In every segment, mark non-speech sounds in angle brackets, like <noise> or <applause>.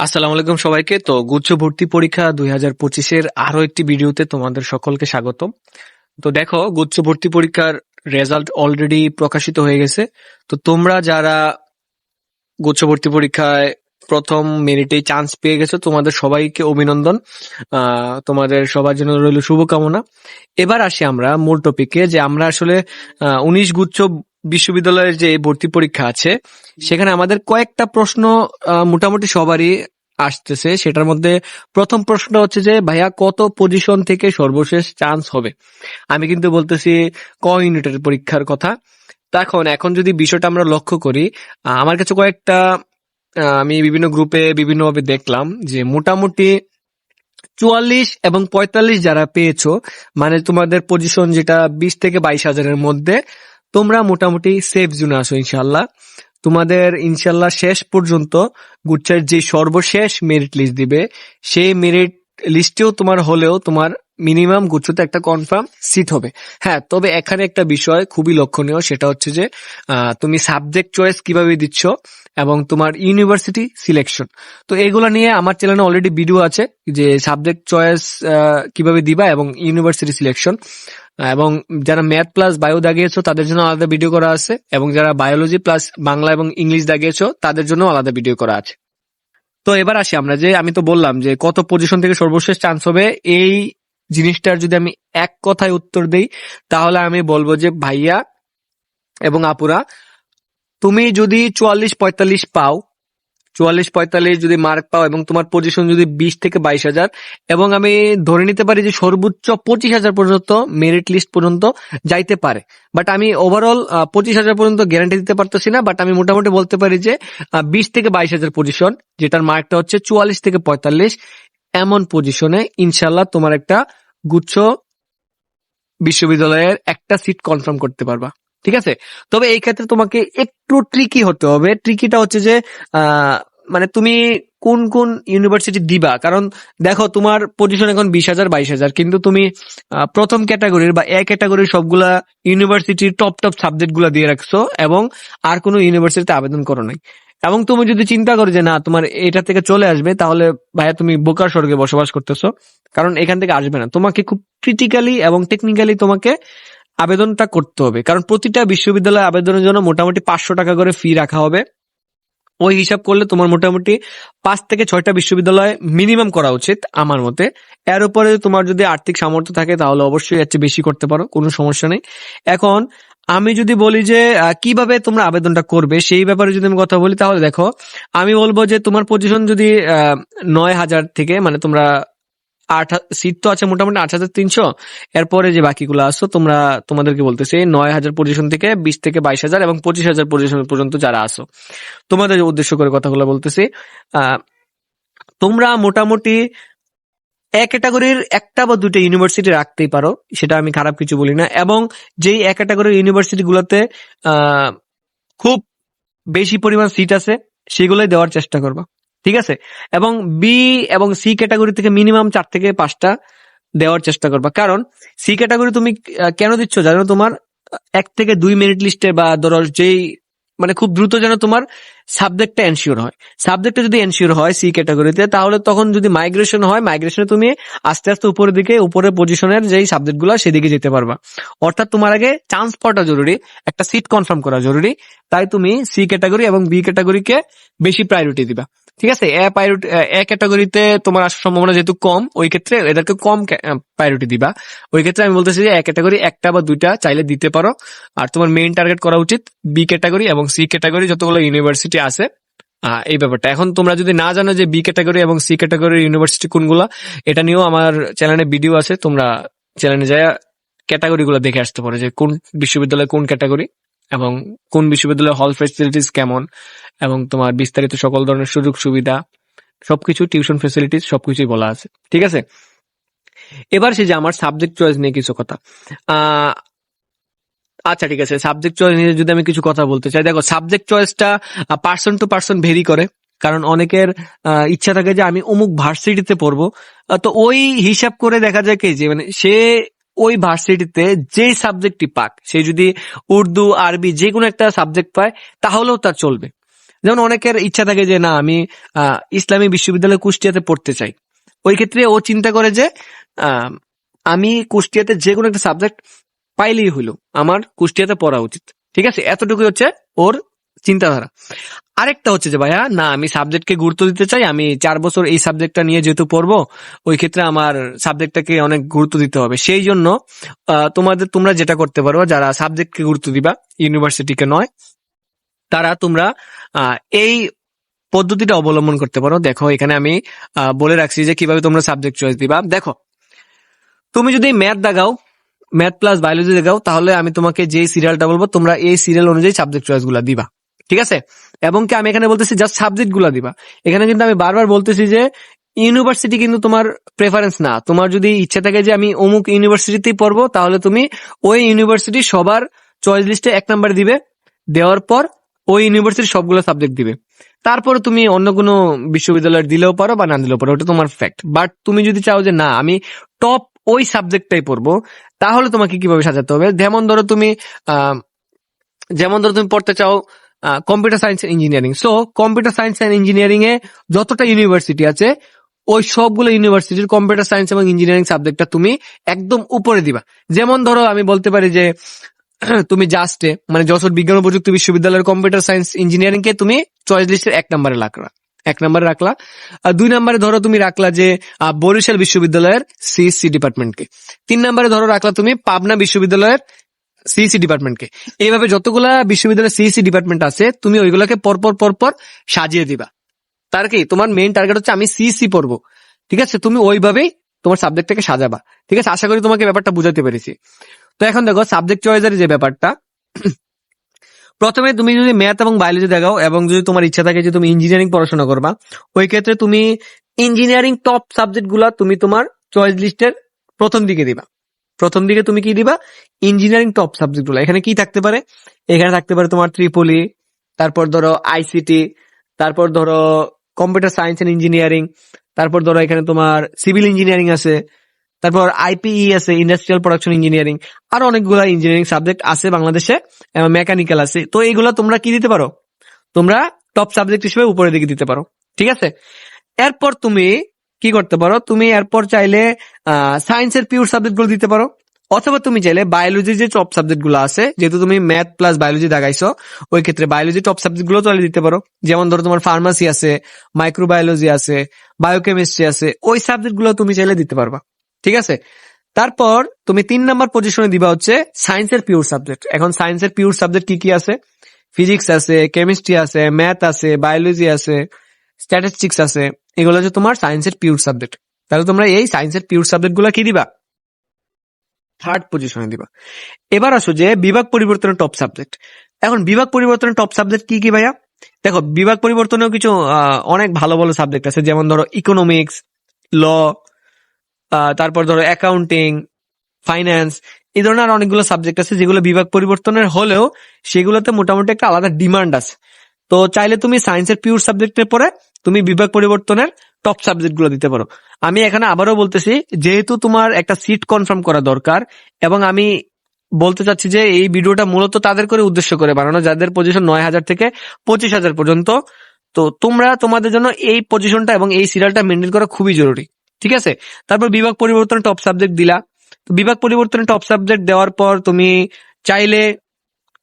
আসসালামু আলাইকুম সবাইকে। তো গুচ্ছ ভর্তি পরীক্ষা দুই হাজার পঁচিশের আরও একটি ভিডিওতে তোমাদের সকলকে স্বাগতম। তো দেখো, গুচ্ছ ভর্তি পরীক্ষার রেজাল্ট অলরেডি প্রকাশিত হয়ে গেছে। তো তোমরা যারা গুচ্ছ ভর্তি পরীক্ষায় প্রথম মেরিটে চান্স পেয়ে গেছো, তোমাদের সবাইকে অভিনন্দন। তোমাদের সবার জন্য রইল শুভকামনা। এবার আসি আমরা মূল টপিকে যে আমরা আসলে উনিশ গুচ্ছ বিশ্ববিদ্যালয়ের যে ভর্তি পরীক্ষা আছে, সেখানে আমাদের কয়েকটা প্রশ্ন মোটামুটি সবারই আসতেছে। সেটার মধ্যে প্রথম প্রশ্ন হচ্ছে যে, ভাইয়া, কত পজিশন থেকে সর্বশেষ চান্স হবে? আমি কিন্তু বলতেছি, ক ইউনিটের পরীক্ষার কথা? তা এখন এখন যদি বিষয়টা আমরা লক্ষ্য করি আমার কাছে কয়েকটা আমি বিভিন্ন গ্রুপে বিভিন্নভাবে দেখলাম যে, মোটামুটি চুয়াল্লিশ এবং পঁয়তাল্লিশ যারা পেয়েছ মানে তোমাদের পজিশন যেটা বিশ থেকে বাইশ হাজারের মধ্যে তোমরা মোটামুটি সেফ জোনে আসো ইনশাল্লাহ তোমাদের ইনশাল্লাহ শেষ পর্যন্ত গুচ্ছের যে সর্বশেষ মেরিট লিস্ট দিবে, সেই মেরিট লিস্টেও তোমার হলেও তোমার মিনিমাম গুচ্ছতে একটা কনফার্ম সিট হবে। হ্যাঁ তবে এখানে একটা বিষয় খুবই লক্ষণীয়, সেটা হচ্ছে যে তুমি সাবজেক্ট চয়েস কীভাবে দিচ্ছ এবং তোমার ইউনিভার্সিটি সিলেকশন তো এগুলো নিয়ে আমার চ্যানেলে অলরেডি ভিডিও আছে যে সাবজেক্ট চয়েস কীভাবে দিবা এবং ইউনিভার্সিটি সিলেকশন এবং যারা ম্যাথ প্লাস বায়ো দাগিয়েছো, তাদের জন্য আলাদা ভিডিও করা আছে, এবং যারা বায়োলজি প্লাস বাংলা এবং ইংলিশ দাগিয়েছো, তাদের জন্য আলাদা ভিডিও করা আছে। তো এবার আসি আমরা যে, আমি তো বললাম যে, কত পজিশন থেকে সর্বশেষ চান্স হবে, এই জিনিসটার যদি আমি এক কথায় উত্তর দেই, তাহলে আমি বলব যে, ভাইয়া এবং আপুরা, তুমি যদি চুয়াল্লিশ পঁয়তাল্লিশ পাও চুয়াল্লিশ পঁয়তাল্লিশ যদি মার্ক পাও এবং তোমার পজিশন যদি বিশ থেকে বাইশ হাজার, এবং আমি ধরে নিতে পারি যে সর্বোচ্চ পঁচিশ হাজার পর্যন্ত মেরিট লিস্ট পর্যন্ত যাইতে পারে। বাট আমি ওভারঅল পঁচিশ হাজার পর্যন্ত গ্যারান্টি দিতে পারতেছি না বাট আমি মোটামুটি বলতে পারি যে বিশ থেকে বাইশ হাজার পজিশন যেটার মার্কটা হচ্ছে চুয়াল্লিশ থেকে পঁয়তাল্লিশ, এমন পজিশনে ইনশাল্লাহ তোমার একটা গুচ্ছ বিশ্ববিদ্যালয়ের একটা সিট কনফার্ম করতে পারবা। ঠিক আছে? তবে এই ক্ষেত্রে তোমাকে একটু ট্রিকি হতে হবে। ট্রিকিটা হচ্ছে যে মানে তুমি কোন কোন ইউনিভার্সিটি দিবা? কারণ দেখো, তোমার পজিশন এখন বিশ হাজার, বাইশ হাজার। কিন্তু তুমি প্রথম ক্যাটাগরির বা এ ক্যাটাগরির সবগুলা ইউনিভার্সিটির টপ টপ সাবজেক্টগুলা দিয়ে রাখছো এবং আর কোনো ইউনিভার্সিটিতে আবেদন করো নাই। এবং তুমি যদি চিন্তা করো যে না, তোমার এটা থেকে চলে আসবে, তাহলে ভাইয়া তুমি বোকার স্বর্গে বসবাস করতেছো। কারণ এখান থেকে আসবে না। তোমাকে খুব ক্রিটিক্যালি এবং টেকনিক্যালি তোমাকে আবেদনটা করতে হবে। কারণ প্রতিটা বিশ্ববিদ্যালয়ে আবেদনের জন্য মোটামুটি পাঁচশো টাকা করে ফি রাখা হবে। ওই হিসাব করলে তোমার মোটামুটি পাঁচ থেকে ছয়টা বিশ্ববিদ্যালয় মিনিমাম করা উচিত আমার মতে। এর উপরে তোমার যদি আর্থিক সামর্থ্য থাকে তাহলে অবশ্যই এর চেয়ে বেশি করতে পারো, কোনো সমস্যা নেই। এখন আমি যদি বলি যে কীভাবে তোমরা আবেদনটা করবে সেই ব্যাপারে যদি আমি কথা বলি তাহলে দেখো, আমি বলব যে তোমার পজিশন যদি নয় হাজার থেকে মানে তোমরা আট সিট তো আছে মোটামুটি আট হাজার তিনশো। এরপরে যে বাকিগুলো আসো তোমরা তোমাদেরকে বলতেছি নয় হাজার পজিশন থেকে বিশ থেকে বাইশ হাজার এবং পঁচিশ হাজার পজিশন পর্যন্ত যারা আসো তোমাদের উদ্দেশ্য করে কথাগুলো বলতেছি তোমরা মোটামুটি এক ক্যাটাগরির একটা বা দুটো ইউনিভার্সিটি রাখতেই পারো সেটা আমি খারাপ কিছু বলি না এবং যেই এক ক্যাটাগরির ইউনিভার্সিটি গুলোতে আহ, খুব বেশি পরিমাণ সিট আছে সেগুলোই দেওয়ার চেষ্টা করবা। ঠিক আছে? এবং বি এবং সি ক্যাটাগরি থেকে মিনিমাম চার থেকে পাঁচটা দেওয়ার চেষ্টা করবা। কারণ সি ক্যাটাগরি তুমি কেন দিচ্ছ জানো? তোমার এক থেকে দুই মিনিট লিস্টে বা ধরো যেই মানে খুব দ্রুত যেন তোমার সাবজেক্টটা এনশিওর হয়। সাবজেক্টটা যদি এনশিওর হয় সি ক্যাটাগরিতে তাহলে তখন যদি মাইগ্রেশন হয় মাইগ্রেশনে তুমি আস্তে আস্তে উপরের দিকে, উপরের পজিশনের যেই সাবজেক্টগুলো সেদিকে যেতে পারবা। অর্থাৎ তোমার আগে চান্স পাওয়াটা জরুরি, একটা সিট কনফার্ম করা জরুরি, তাই তুমি সি ক্যাটাগরি এবং বি ক্যাটাগরিকে বেশি প্রায়োরিটি দিবা। ঠিক আছে? এ প্রায়োরিটি এ ক্যাটাগরিতে তোমার আসার সম্ভাবনা যেহেতু কম, ওই ক্ষেত্রে এদেরকে কম প্রায়োরিটি দিবা। ওই ক্ষেত্রে আমি বলতেছি যে এ ক্যাটাগরি একটা বা দুইটা চাইলে দিতে পারো। আর তোমার মেইন টার্গেট করা উচিত বি ক্যাটাগরি এবং সি ক্যাটাগরি যতগুলো ইউনিভার্সিটি আছে। এই ব্যাপারটা। এখন তোমরা যদি না জানো যে বি ক্যাটাগরি এবং সি ক্যাটাগরির ইউনিভার্সিটি কোনগুলা, এটা নিয়েও আমার চ্যানেলে ভিডিও আছে। তোমরা চ্যানেলে যায় ক্যাটাগরি গুলো দেখে আসতে পারো যে কোন বিশ্ববিদ্যালয় কোন ক্যাটাগরি এবং কোন বিশ্ববিদ্যালয়ের হল ফেসিলিটিস কেমন এবং তোমার বিস্তারিত সকল ধরনের সুযোগ সুবিধা, সবকিছু টিউশন ফেসিলিটিস সবকিছুই বলা আছে। ঠিক আছে? এবার সে যে আমার সাবজেক্ট চয়েস নিয়ে কিছু কথা। আচ্ছা ঠিক আছে। সাবজেক্ট চয়েস নিয়ে যদি আমি কিছু কথা বলতে চাই, দেখো সাবজেক্ট চয়েসটা পার্সন টু পার্সন ভেরি করে। কারণ অনেকের ইচ্ছা থাকে যে আমি অমুক ভার্সিটিতে পড়ব। তো ওই হিসাব করে দেখা যায় কি, যে মানে সে ওই ভার্সিটিতে যেই সাবজেক্টটি পাক, সে যদি উর্দু, আরবি যে কোনো একটা সাবজেক্ট পায়, তাহলেও তার চলবে। যেমন অনেকের ইচ্ছা থাকে যে, না, আমি ইসলামী বিশ্ববিদ্যালয় কুষ্টিয়াতে পড়তে চাই। ওই ক্ষেত্রে ও চিন্তা করে যে আমি কুষ্টিয়াতে যে কোনো একটা সাবজেক্ট পাইলেই হইল। আমার কুষ্টিয়াতে পড়া উচিত। ঠিক আছে? এতটুকুই হচ্ছে ওর চিন্তাধারা। আরেকটা হচ্ছে যে, ভাইয়া, না, আমি সাবজেক্টকে গুরুত্ব দিতে চাই। আমি চার বছর এই সাবজেক্টটা নিয়ে যেহেতু পড়ব, ওই ক্ষেত্রে আমার সাবজেক্টটাকে অনেক গুরুত্ব দিতে হবে। সেই জন্য তোমাদের, তোমরা যেটা করতে পারো, যারা সাবজেক্টকে গুরুত্ব দিবা ইউনিভার্সিটিকে নয়, তারা তোমরা এই পদ্ধতিটা অবলম্বন করতে পারো। দেখো, এখানে আমি বলে রাখছি যে, কীভাবে তোমরা সাবজেক্ট চয়েস দিবা। দেখো, তুমি যদি ম্যাথ দাগাও ম্যাথ প্লাস বায়োলজি দেখাও তাহলে আমি তোমাকে যে সিরিয়ালটা বলব, তোমরা এই সিরিয়াল অনুযায়ী সাবজেক্ট চয়েসগুলা দিবা। ঠিক আছে? এবং কি আমি এখানে বলতেছি জাস্ট সাবজেক্টগুলা দিবা। এখানে কিন্তু আমি বারবার বলতেছি যে ইউনিভার্সিটি কিন্তু তোমার প্রেফারেন্স না। তোমার যদি ইচ্ছা থাকে যে আমি অমুক ইউনিভার্সিটিতেই পড়ব, তাহলে তুমি ওই ইউনিভার্সিটি সবার চয়েস লিস্টে এক নাম্বার দিবে। দেওয়ার পর ওই ইউনিভার্সিটির সবগুলো সাবজেক্ট দিবে। তারপরে তুমি অন্য কোনো বিশ্ববিদ্যালয়ের দিলেও পারো বা না দিলেও পারো, ওটা তোমার ফ্যাক্ট বাট তুমি যদি চাও যে না, আমি টপ ওই সাবজেক্টটাই পড়ব। তাহলে তোমাকে কীভাবে সাজাতে হবে? যেমন ধরো তুমি যেমন ধরো তুমি পড়তে চাও computer science engineering so computer science and engineering এ যতটা ইউনিভার্সিটি আছে, ওই সবগুলো ইউনিভার্সিটির কম্পিউটার সায়েন্স এবং ইঞ্জিনিয়ারিং সাবজেক্টটা তুমি একদম উপরে দিবা। যেমন ধরো আমি বলতে পারি যে, <clears throat> তুমি জাস্টে মানে যশোর বিজ্ঞান ও প্রযুক্তি বিশ্ববিদ্যালয়ের কম্পিউটার সায়েন্স ইঞ্জিনিয়ারিং কে তুমি চয়েস লিস্টের এক নম্বরে রাখলা এক নম্বরে রাখলা। আর দুই নম্বরে ধরো তুমি রাখলা যে বরিশাল বিশ্ববিদ্যালয়ের সিএসসি ডিপার্টমেন্টকে। তিন নম্বরে ধরো রাখলা তুমি পাবনা বিশ্ববিদ্যালয়ের সিইসি ডিপার্টমেন্টকে। এইভাবে যতগুলা বিশ্ববিদ্যালয়ের সিইসি ডিপার্টমেন্ট আছে, তুমি ওইগুলোকে পরপর পরপর সাজিয়ে দিবা। তার কি? তোমার মেইন টার্গেট হচ্ছে আমি সিইসি পড়ব। ঠিক আছে? তুমি ওইভাবেই তোমার সাবজেক্টটাকে সাজাবা। ঠিক আছে? আশা করি তোমাকে ব্যাপারটা বুঝাতে পেরেছি। তো এখন দেখো সাবজেক্ট চয়েসের যে ব্যাপারটা প্রথমে তুমি যদি ম্যাথ এবং বায়োলজি দেখাও এবং যদি তোমার ইচ্ছা থাকে যে তুমি ইঞ্জিনিয়ারিং পড়াশোনা করবা, ওই ক্ষেত্রে তুমি ইঞ্জিনিয়ারিং টপ সাবজেক্টগুলা তুমি তোমার চয়েস লিস্টের প্রথম দিকে দিবা। প্রথম দিকে তুমি কি দিবা? ইঞ্জিনিয়ারিং টপ সাবজেক্টগুলা। এখানে কি থাকতে পারে? এখানে থাকতে পারে তোমার ত্রিপলি, তারপর ধরো আইসিটি তারপর ধরো কম্পিউটার সায়েন্স এন্ড ইঞ্জিনিয়ারিং তারপর ধরো এখানে তোমার সিভিল ইঞ্জিনিয়ারিং আছে তারপর আইপিই আছে ইন্ডাস্ট্রিয়াল প্রোডাকশন ইঞ্জিনিয়ারিং আর অনেকগুলো ইঞ্জিনিয়ারিং সাবজেক্ট আছে বাংলাদেশে মেকানিক্যাল আছে। তো এইগুলো তোমরা কি দিতে পারো? তোমরা টপ সাবজেক্ট হিসেবে উপরের দিকে দিতে পারো। ঠিক আছে? এরপর তুমি কি করতে পারো? তুমি এরপর চাইলে সায়েন্সের পিওর সাবজেক্টগুলো দিতে পারো। অথবা তুমি চাইলে বায়োলজির যে টপ সাবজেক্টগুলো আছে, যেহেতু তুমি ম্যাথ প্লাস বায়োলজি দেখাইছো ওই ক্ষেত্রে বায়োলজি টপ সাবজেক্টগুলো চাইলে দিতে পারো। যেমন ধরো তোমার ফার্মাসি আছে মাইক্রোবায়োলজি আছে বায়োকেমিস্ট্রি আছে, ওই সাবজেক্টগুলো তুমি চাইলে দিতে পারবা। ঠিক আছে? তারপর তুমি তিন নাম্বার পজিশনে দিবা হচ্ছে সায়েন্সের পিওর সাবজেক্ট এখন সায়েন্সের পিওর সাবজেক্ট কি কি আছে? ফিজিক্স আছে কেমিস্ট্রি আছে ম্যাথ আছে বায়োলজি আছে স্ট্যাটিস্টিক্স আছে। এগুলো হচ্ছে তোমার সায়েন্সের পিওর সাবজেক্ট তাহলে তোমরা এই সায়েন্সের পিওর সাবজেক্টগুলো কি দিবা? থার্ড পজিশনে দিবা। এবার আসো যে বিভাগ পরিবর্তনের টপ সাবজেক্ট এখন বিভাগ পরিবর্তনের টপ সাবজেক্ট কি কি ভাইয়া? দেখো, বিভাগ পরিবর্তনেও কিছু অনেক ভালো ভালো সাবজেক্ট আছে। যেমন ধরো ইকোনমিক্স ল তারপর ধরো অ্যাকাউন্টিং ফাইন্যান্স এই ধরনের আরও অনেকগুলো সাবজেক্ট আছে যেগুলো বিভাগ পরিবর্তনের হলেও সেগুলোতে মোটামুটি একটা আলাদা ডিমান্ড আছে। তো চাইলে তুমি সায়েন্সের পিওর সাবজেক্টের পরে তুমি বিভাগ পরিবর্তনের টপ সাবজেক্টগুলো দিতে পারো। আমি এখানে আবারও বলতেছি, যেহেতু তোমার একটা সিট কনফার্ম করা দরকার এবং আমি বলতে চাচ্ছি যে এই ভিডিওটা মূলত তাদের করে উদ্দেশ্য করে বানানো, যাদের পজিশন নয় হাজার থেকে পঁচিশ হাজার পর্যন্ত। তো তোমরা তোমাদের জন্য এই পজিশনটা এবং এই সিরিয়ালটা মেনটেন করা খুবই জরুরি। ঠিক আছে? তারপর বিভাগ পরিবর্তন টপ সাবজেক্ট দিলা। তো বিভাগ পরিবর্তনে টপ সাবজেক্ট দেওয়ার পর তুমি চাইলে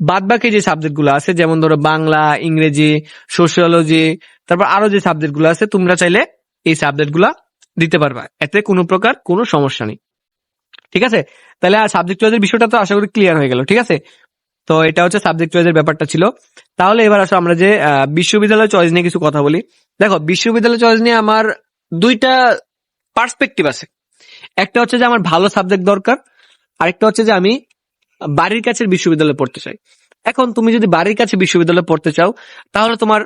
বাদ বাকি যে সাবজেক্টগুলো আছে, যেমন ধরো বাংলা, ইংরেজি সোশিয়োলজি তারপর আরও যে সাবজেক্টগুলো আছে, তোমরা চাইলে এই সাবজেক্টগুলা দিতে পারবা। এতে কোনো প্রকার কোনো সমস্যা নেই। ঠিক আছে? তাহলে আর সাবজেক্ট চয়েসের বিষয়টা তো আশা করি ক্লিয়ার হয়ে গেল, ঠিক আছে? তো এটা হচ্ছে সাবজেক্ট চয়েসের ব্যাপারটা ছিল। তাহলে এবার আসো আমরা যে বিশ্ববিদ্যালয় চয়েস নিয়ে কিছু কথা বলি। দেখো, বিশ্ববিদ্যালয় চয়েস নিয়ে আমার দুইটা পার্সপেক্টিভ আছে। একটা হচ্ছে যে আমার ভালো সাবজেক্ট দরকার, আরেকটা হচ্ছে যে আমি বাড়ির কাছের বিশ্ববিদ্যালয়ে পড়তে চাই। এখন তুমি যদি বাড়ির কাছে বিশ্ববিদ্যালয়ে পড়তে চাও, তাহলে তোমার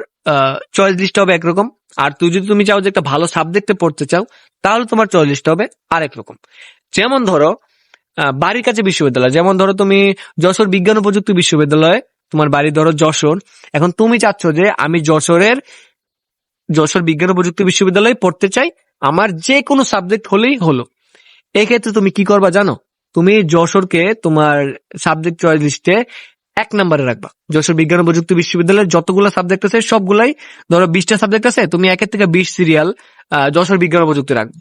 চয়েস লিস্ট হবে একরকম। আর তুই যদি তুমি চাও যে একটা ভালো সাবজেক্টে পড়তে চাও, তাহলে তোমার চয়েস লিস্ট হবে আরেক রকম। যেমন ধরো বাড়ির কাছে বিশ্ববিদ্যালয়। যেমন ধরো তুমি যশোর বিজ্ঞান ও প্রযুক্তি বিশ্ববিদ্যালয়ে, তোমার বাড়ি ধরো যশোর। এখন তুমি চাচ্ছ যে আমি যশোরের, যশোর বিজ্ঞান ও প্রযুক্তি বিশ্ববিদ্যালয়ে পড়তে চাই আমার যে কোনো সাবজেক্ট হলেই হলো। এক্ষেত্রে তুমি কি করবা জানো? তুমি যশোরকে তোমার সাবজেক্ট চয়েস লিস্টে এক নম্বরে রাখবা। যশোর বিজ্ঞান ও প্রযুক্তি বিশ্ববিদ্যালয়ের যতগুলো সাবজেক্ট আছে, সবগুলাই ধরো বিশটা সাবজেক্ট আছে, তুমি একের থেকে বিশ সিরিয়াল যশোর বিজ্ঞান ও প্রযুক্তি রাখবে।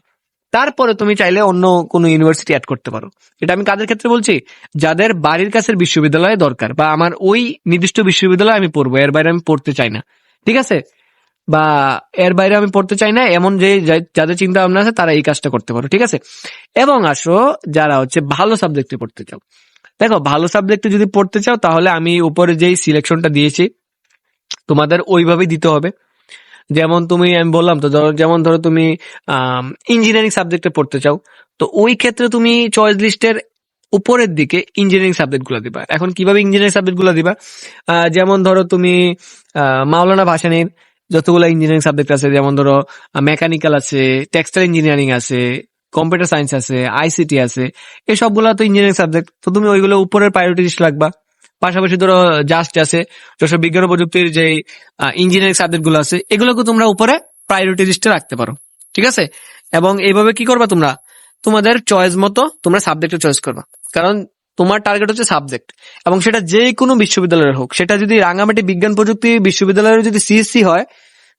তারপরে তুমি চাইলে অন্য কোনো ইউনিভার্সিটি অ্যাড করতে পারো। এটা আমি কাদের ক্ষেত্রে বলছি? যাদের বাড়ির কাছের বিশ্ববিদ্যালয় দরকার, বা আমার ওই নির্দিষ্ট বিশ্ববিদ্যালয়ে আমি পড়ব, এর বাইরে আমি পড়তে চাই না। ঠিক আছে? বা এর বাইরে আমি পড়তে চাই না, এমন যে যাদের চিন্তা ভাবনা আছে তারা এই কাজটা করতে পারো, ঠিক আছে? এবং আসো, যারা হচ্ছে ভালো সাবজেক্টে পড়তে চাও। দেখো, ভালো সাবজেক্টে যদি পড়তে চাও, তাহলে আমি উপরে যেই সিলেকশনটা দিয়েছি, তোমাদের ওইভাবেই দিতে হবে। যেমন তুমি, আমি বললাম তো, ধরো, যেমন ধরো তুমি ইঞ্জিনিয়ারিং সাবজেক্টে পড়তে চাও, তো ওই ক্ষেত্রে তুমি চয়েস লিস্টের উপরের দিকে ইঞ্জিনিয়ারিং সাবজেক্টগুলো দিবা। এখন কীভাবে ইঞ্জিনিয়ারিং সাবজেক্টগুলো দিবা? যেমন ধরো তুমি মাওলানা ভাসানির যতগুলো ইঞ্জিনিয়ারিং সাবজেক্ট আছে, যেমন ধরো মেকানিক্যাল আছে টেক্সটাইল ইঞ্জিনিয়ারিং আছে কম্পিউটার সায়েন্স আছে আইসিটি আছে, এই সবগুলো তো ইঞ্জিনিয়ারিং সাবজেক্ট তো তুমি ওইগুলো উপরের প্রায়োরিটি রাখবা। পাশাপাশি ধরো জাস্ট আছে, যশোর বিজ্ঞান প্রযুক্তির যে ইঞ্জিনিয়ারিং সাবজেক্টগুলো আছে, এগুলোকে তোমরা উপরে প্রায়োরিটি লিস্টে রাখতে পারো, ঠিক আছে? এবং এইভাবে কি করবা তোমরা? তোমাদের চয়েস মতো তোমরা সাবজেক্টে চয়েস করবা। কারণ তোমার টার্গেট হচ্ছে সাবজেক্ট এবং সেটা যে কোনো বিশ্ববিদ্যালয়ের হোক। সেটা যদি রাঙামাটি বিজ্ঞান প্রযুক্তি বিশ্ববিদ্যালয়ের যদি সিএসসি হয়,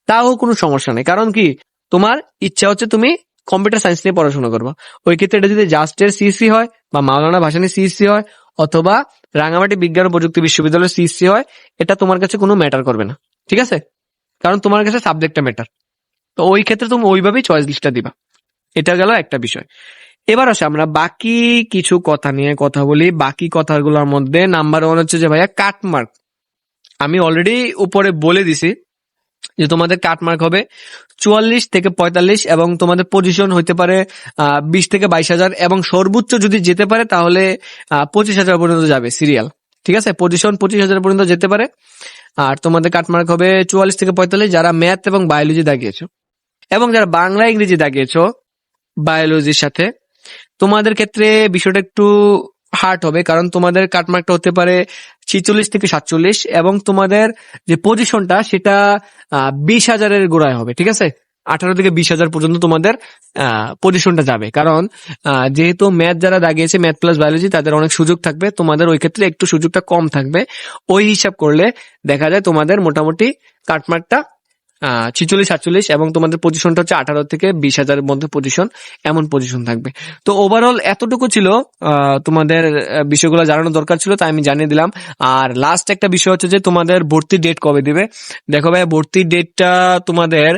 তাও কোনো সমস্যা নেই। কারণ কি? তোমার ইচ্ছা হচ্ছে তুমি কম্পিউটার সায়েন্স নিয়ে পড়াশোনা করবা। ওই ক্ষেত্রে এটা যদি জাস্টের সিএসসি হয় বা মাওলানা ভাসানি সিএসসি হয় অথবা রাঙামাটি বিজ্ঞান ও প্রযুক্তি বিশ্ববিদ্যালয়ের সিএসসি হয়, এটা তোমার কাছে কোনো ম্যাটার করবে না। ঠিক আছে? কারণ তোমার কাছে সাবজেক্টটা ম্যাটার তো ওই ক্ষেত্রে তুমি ওইভাবেই চয়েস লিস্টটা দিবা। এটা গেল একটা বিষয়। এবার আসে আমরা, বাকি কিছু কথা নিয়ে কথা বলি। বাকি কথাগুলোর মধ্যে নাম্বার ওয়ান হচ্ছে যে ভাইয়া কাটমার্ক আমি অলরেডি উপরে বলে দিছি যে তোমাদের কাটমার্ক হবে চুয়াল্লিশ থেকে পঁয়তাল্লিশ এবং তোমাদের পজিশন হইতে পারে বিশ থেকে বাইশ হাজার এবং সর্বোচ্চ যদি যেতে পারে তাহলে পঁচিশ হাজার পর্যন্ত যাবে সিরিয়াল ঠিক আছে? পজিশন পঁচিশ হাজার পর্যন্ত যেতে পারে। আর তোমাদের কাটমার্ক হবে চুয়াল্লিশ থেকে পঁয়তাল্লিশ যারা ম্যাথ এবং বায়োলজি দাগিয়েছো। এবং যারা বাংলা ইংরেজি দাগিয়েছো বায়োলজির সাথে তোমাদের ক্ষেত্রে বিষয়টা একটু হার্ড হবে, কারণ তোমাদের কাটমার্কটা হতে পারে ছিচল্লিশ থেকে সাতচল্লিশ এবং তোমাদের যে পজিশনটা সেটা বিশ হাজারের গোড়ায় হবে, ঠিক আছে? আঠারো থেকে বিশ হাজার পর্যন্ত তোমাদের পজিশনটা যাবে। কারণ যেহেতু ম্যাথ যারা দাগিয়েছে ম্যাথ প্লাস বায়োলজি তাদের অনেক সুযোগ থাকবে, তোমাদের ওই ক্ষেত্রে একটু সুযোগটা কম থাকবে। ওই হিসাব করলে দেখা যায় তোমাদের মোটামুটি কাটমার্কটা ছিচল্লিশ, সাতচল্লিশ এবং তোমাদের পজিশনটা হচ্ছে আঠারো থেকে বিশ হাজারের মধ্যে পজিশন এমন পজিশন থাকবে। তো ওভারঅল এতটুকু ছিল তোমাদের বিষয়গুলো জানানো দরকার ছিল, তাই আমি জানিয়ে দিলাম। আর লাস্ট একটা বিষয় হচ্ছে যে তোমাদের ভর্তি ডেট কবে দিবে? দেখো ভাই ভর্তির ডেটটা তোমাদের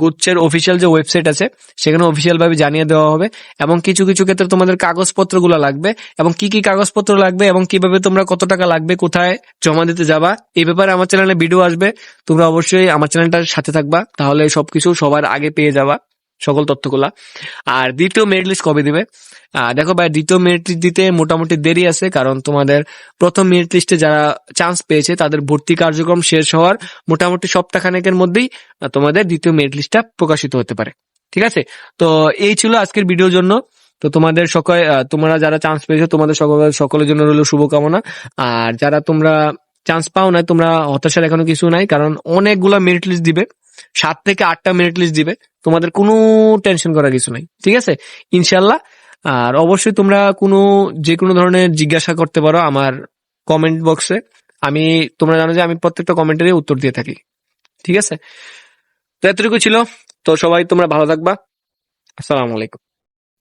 গুচ্ছের অফিসিয়াল যে ওয়েবসাইট আছে, সেখানে অফিসিয়াল ভাবে জানিয়ে দেওয়া হবে। এবং কিছু কিছু ক্ষেত্রে তোমাদের কাগজপত্রগুলো লাগবে। এবং কি কি কাগজপত্র লাগবে? এবং কীভাবে তোমরা কত টাকা লাগবে? কোথায় জমা দিতে যাবা? এই ব্যাপারে আমার চ্যানেলে ভিডিও আসবে। তোমরা অবশ্যই আমার চ্যানেলটার সাথে থাকবা, তাহলে সবকিছু সবার আগে পেয়ে যাবা সকল তথ্যগুলা। আর দ্বিতীয় মেরিট লিস্ট কবে দিবে? দেখো ভাই, দ্বিতীয় মেরিট লিস্ট দিতে মোটামুটি দেরি আছে, কারণ তোমাদের প্রথম মেরিট লিস্টে যারা চান্স পেয়েছে, তাদের ভর্তি কার্যক্রম শেষ হওয়ার মোটামুটি সপ্তাহখানেকের মধ্যেই তোমাদের দ্বিতীয় মেরিট লিস্টটা প্রকাশিত হতে পারে। ঠিক আছে? তো এই ছিল আজকের ভিডিওর জন্য। তো তোমাদের সকল তোমরা যারা চান্স পেয়েছ, তোমাদের সকল সকলের জন্য রইল শুভকামনা। আর যারা তোমরা চান্স পাও না তোমরা হতাশার এখনও কিছু নাই, কারণ অনেকগুলা মেরিট লিস্ট দিবে, সাত থেকে আটটা মেরিট লিস্ট দিবে, তোমাদের কোনো টেনশন করার কিছু নাই, ঠিক আছে? ইনশাল্লাহ আর অবশ্যই তোমরা কোনো যে কোনো ধরনের জিজ্ঞাসা করতে পারো আমার কমেন্ট বক্সে আমি, তোমরা জানো যে আমি প্রত্যেকটা কমেন্টেরই উত্তর দিয়ে থাকি, ঠিক আছে? তো এতটুকু ছিল, তো সবাই তোমরা ভালো থাকবা, আসসালামু আলাইকুম।